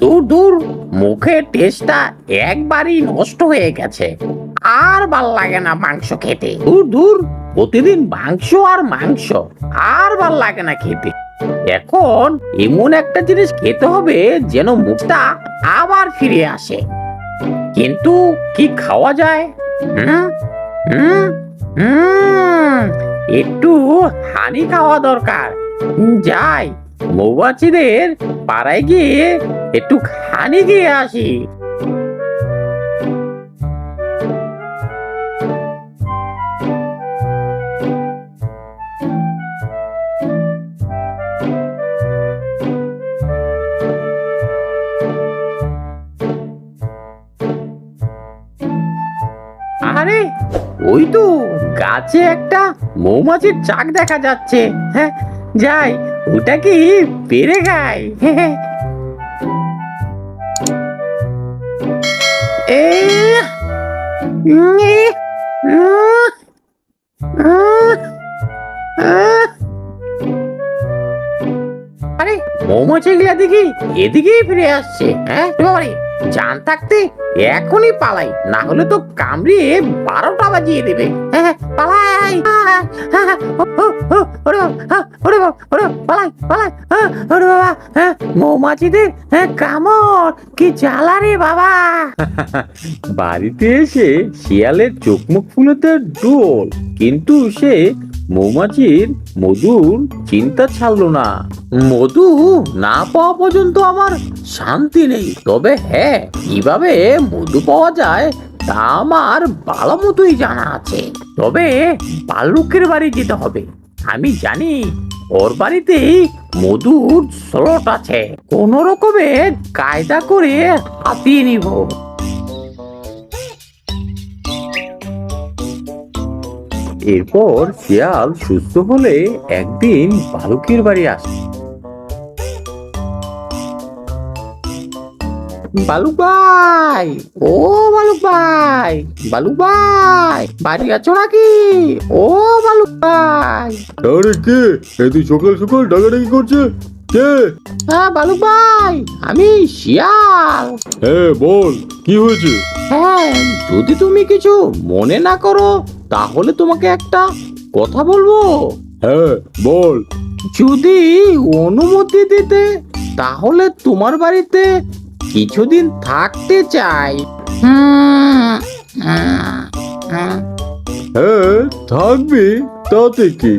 দূর দূর মুখের টেস্টটা একবারই নষ্ট হয়ে গেছে। আর ভালো লাগে না মাংস খেতে। দূর দূর প্রতিদিন মাংস আর মাংস, আর ভালো লাগে না খেতে। এখন এমন একটা জিনিস খেতে হবে যেন মুখটা আবার ফিরে আসে। কিন্তু কি খাওয়া যায়? হুম হুম হুম, একটু হানি খাওয়া দরকার। যাই, মৌমাছিদের পাড়ায় গিয়ে একটু হানি দিয়ে আসি। আরে, ওই তো গাছে একটা মৌমাছির চাক দেখা যাচ্ছে। হ্যাঁ যাই, ওটা কি পেরে খাই এ মৌমাছি। আরে মৌমাছিগুলা দেখি এদিকেই ফিরে আসছে হ্যাঁ বাবারে জান থাকতে এখনই পালাই না হলে তো কামড়িয়ে বারোটা বাজিয়ে দেবে হ্যাঁ, পালাই হ্যাঁ, মৌমাছিদের হ্যাঁ, কামড় কি জ্বালা রে বাবা। বাড়িতে এসে শিয়ালের চোখ মুখ ডোল কিন্তু সে মৌমাছির মধুর চিন্তা ছাড়লো না। মধু না পাওয়া পর্যন্ত আমার শান্তি নেই। তবে হ্যাঁ কীভাবে মধু পাওয়া যায় তা আমার ভালো মতোই জানা আছে। তবে বালুকের বাড়ি যেতে হবে। আমি জানি ওর বাড়িতেই মধুর স্লট আছে। কোন রকমে কায়দা করে হাতিয়ে নিব। এরপর শিয়াল সুস্থ হলে একদিন বালুকের বাড়ি আসে বালুক ভাই। ও বালুক ভাই বালুক ভাই বাড়ি আছো নাকি? ও বালুক ভাই। আরে কে? এ তুই সকাল সকাল ডাকাডাকি করছে? কে? হ্যাঁ বালুক ভাই আমি শিয়াল। হ্যাঁ বল কি হয়েছে? হ্যাঁ যদি তুমি কিছু মনে না করো তাহলে তোমাকে একটা কথা বলব। হ্যাঁ বল। যদি অনুমতি দিতে তাহলে তোমার বাড়িতে কিছুদিন থাকতে চাই। হ্যাঁ থাকবি তাতে কি?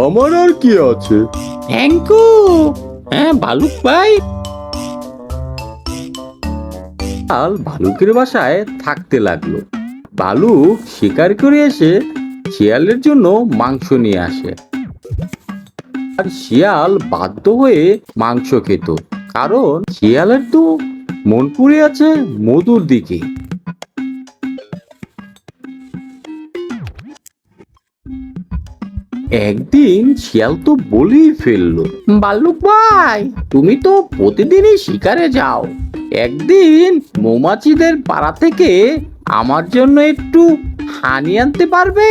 আমার আর কি আছে? থ্যাংক ইউ হ্যাঁ বালুক ভাই। শিয়াল ভালুকের বাসায় থাকতে লাগল। ভালুক শিকার করে এসে শিয়ালের জন্য মাংস নিয়ে আসে। আর শিয়াল বাধ্য হয়ে মাংস খেত। কারণ শিয়ালের তো মন পড়ে আছে মধুর দিকে একদিন শিয়াল তো বলেই ফেলল বালুক ভাই! তুমি তো প্রতিদিনই শিকারে যাও। একদিন মৌমাছিদের পাড়া থেকে আমার জন্য একটু হানি আনতে পারবে?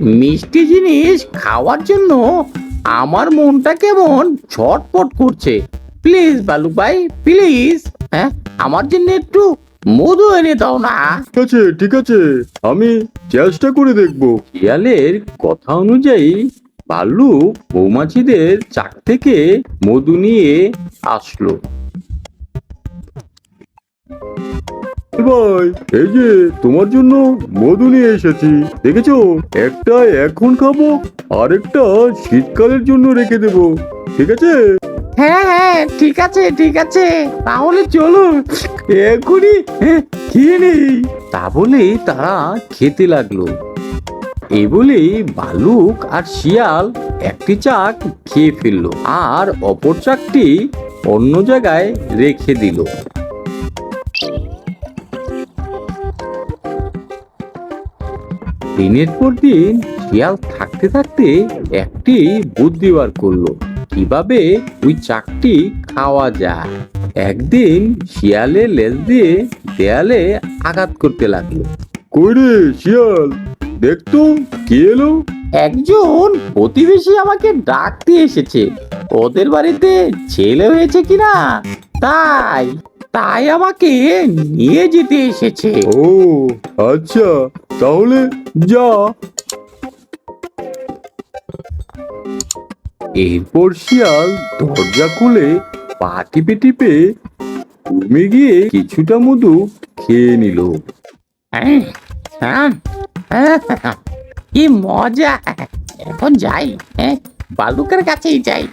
মিষ্টি জিনিস খাওয়ার জন্য আমার মনটা কেমন ছটপট করছে। প্লিজ বালুক ভাই প্লিজ। হ্যাঁ? আমার জন্য একটু মধু এনে দাও না। ঠিক আছে ঠিক আছে। আমি চেষ্টা করে দেখব। শিয়ালের কথা অনুযায়ী ভাল্লুক মৌমাছিদের চাক থেকে মধু নিয়ে আসলো। ভাই এই যে তোমার জন্য মধু নিয়ে এসেছি। দেখেছ? একটা এখন খাব আরেকটা শীতকালের জন্য রেখে দেবো। ঠিক আছে? হ্যাঁ হ্যাঁ ঠিক আছে ঠিক আছে। তাহলে চলুন এখনই খেয়ে নেই। তা বলে তারা খেতে লাগল। এই বলে ভালুক আর শিয়াল একটি চাক খেয়ে ফেলল আর অপর চাকটি অন্য জায়গায় রেখে দিল। দিনের পর দিন শিয়াল থাকতে থাকতে একটি বুদ্ধি বার করল। কীভাবে ওই চাকটি খাওয়া যায়? একদিন শিয়ালের লেজ দিয়ে দেয়ালে আঘাত করতে লাগল। কই রে শিয়াল দেখতো কে এলো? একজন প্রতিবেশী আমাকে ডাকতে এসেছে। ওদের বাড়িতে ছেলে হয়েছে কিনা? তাই তাই আমাকে নিয়ে যেতে এসেছে। ও আচ্ছা তাহলে যা। এরপর শিয়াল দরজা খুলে পা টিপে টিপে রুমে গিয়ে কিছুটা মধু খেয়ে নিল। হ্যাঁ, হ্যাঁ, হ্যাঁ, কি মজা। এখন যাই হ্যাঁ বালুকের কাছেই যাই।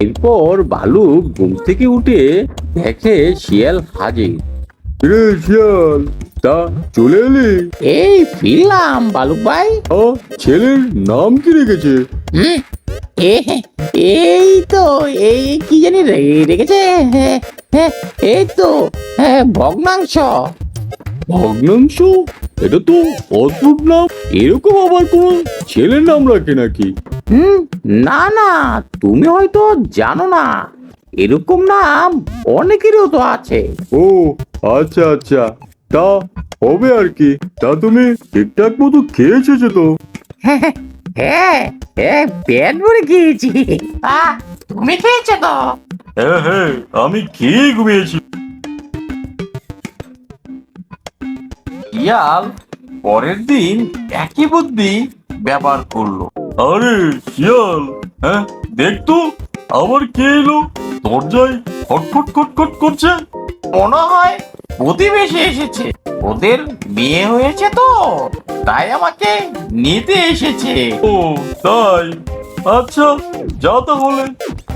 এরপর বালুক ঘুম থেকে উঠে দেখে শিয়াল হাজির। রে শিয়াল তা চলে এলি? এই ফিরলাম বালুক ভাই। আ, ছেলের নাম কি রেখেছে? হুম, এ এই তো এই কি জানি রে- রেখেছে হ্যাঁ, হ্যাঁ, এই তো হ্যাঁ, ভগ্নাংশ। ভগ্নাংশ? এটা তো অদ্ভুত নাম। এরকম আবার কোনো ছেলের নাম রাখে নাকি? হুম না না তুমি হয়তো জানো না। এরকম নাম অনেকেরও তো আছে। ও আচ্ছা আচ্ছা। তা হবে আর কি। তা তুমি ঠিকঠাক মতো খেয়েছো তো। হ্যাঁ হ্যাঁ পেট ভরে খেয়েছি। আহ, তুমি খেয়েছো তো? হ্যাঁ হ্যাঁ আমি খেয়ে ঘুমিয়েছি। শিয়াল পরের দিন একই বুদ্ধি ব্যবহার করল। আরে শিয়াল হ্যাঁ দেখতো আবার কে এলো? দরজায় খটখট খটখট করছে। মনে হয় প্রতিবেশী এসেছে। ওদের বিয়ে হয়েছে তো তাই আমাকে নিতে এসেছে। ও তাই? আচ্ছা যা তাহলে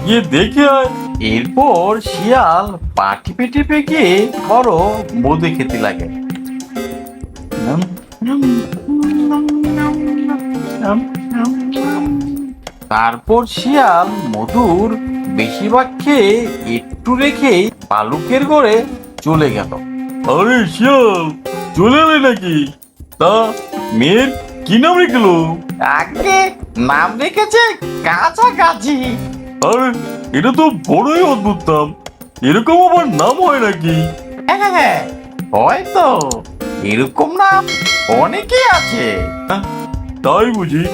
গিয়ে দেখে আয়। এরপর শিয়াল পা টিপে টিপে গিয়ে বড় মধু খেতে লাগে। তারপর শিয়াল মধুর বেশিরভাগ খেয়ে একটু রেখে বালুকের ঘরে চলে গেল। আরে শিয়াল চলে এলে নাকি? তা মেয়ের কি নাম রেখেলো? আগে নাম রেখেছে কাছাকাছি। আরে এটা তো বড়ই অদ্ভুত নাম। এরকম আবার নাম হয় নাকি? হ্যাঁ হয়তো এরকম নাম অনেকেই আছে। তাই বুঝি।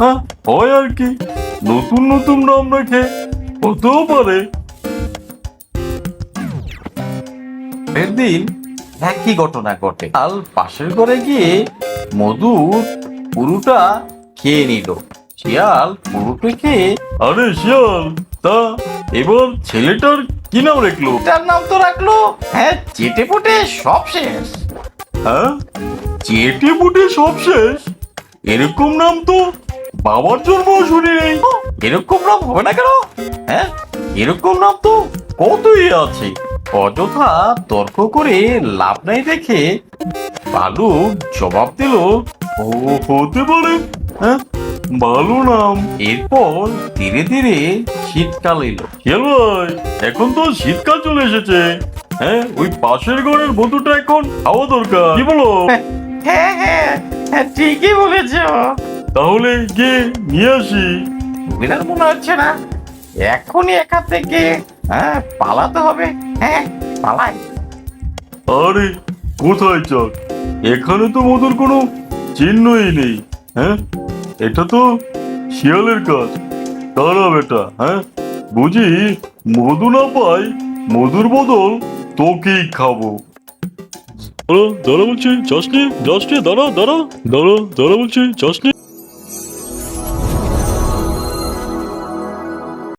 হ্যাঁ হয় আর কি। নতুন নতুন নাম রেখে হতেও পারে। পরের দিন একই ঘটনা ঘটে। কাল পাশের ঘরে গিয়ে মধুর পুরুটা খেয়ে নিল। শিয়াল পুরুটা খেয়ে আরে শিয়াল, তা এবার ছেলেটার কি নাম রাখল? এটার নাম তো রাখল হ্যাঁ চেটে পুটে সব শেষ। হ্যাঁ চেটে পুটে সব শেষ? এরকম নাম তো বাবার জন্ম শুনি নেই। এরকম নাম হবে না কেন? হ্যাঁ এরকম নাম তো কতই আছে? অযথা তর্ক করে লাভ নাই দেখে বালুক জবাব দিল ও হতে পারে। হ্যাঁ ভালো নাম। এরপর ধীরে ধীরে শীতকাল এলো। ভাই এখন তো শীতকাল চলে এসেছে। হ্যাঁ ওই পাশের ঘরের বন্ধুটা এখন খাওয়া দরকার। কি বলো? হ্যাঁ হ্যাঁ হ্যাঁ ঠিকই বলেছ। তাহলে গিয়ে নিয়ে আসি। সুবিধার মনে হচ্ছে না। এখনই এখান থেকে হ্যাঁ পালাতে হবে। হ্যাঁ পালাই। আরে, কোথায় এখানে তো মধুর কোনো চিহ্নই নেই হ্যাঁ? এটা তো শিয়ালের কাজ। দাঁড়া বেটা হ্যাঁ? বুঝি মধু না পাই মধুর বদল তোকেই খাব। দাঁড়া বলছি যাসনি যাসনি দাঁড়া দাঁড়া। দাঁড়া দাঁড়া বলছি যাসনি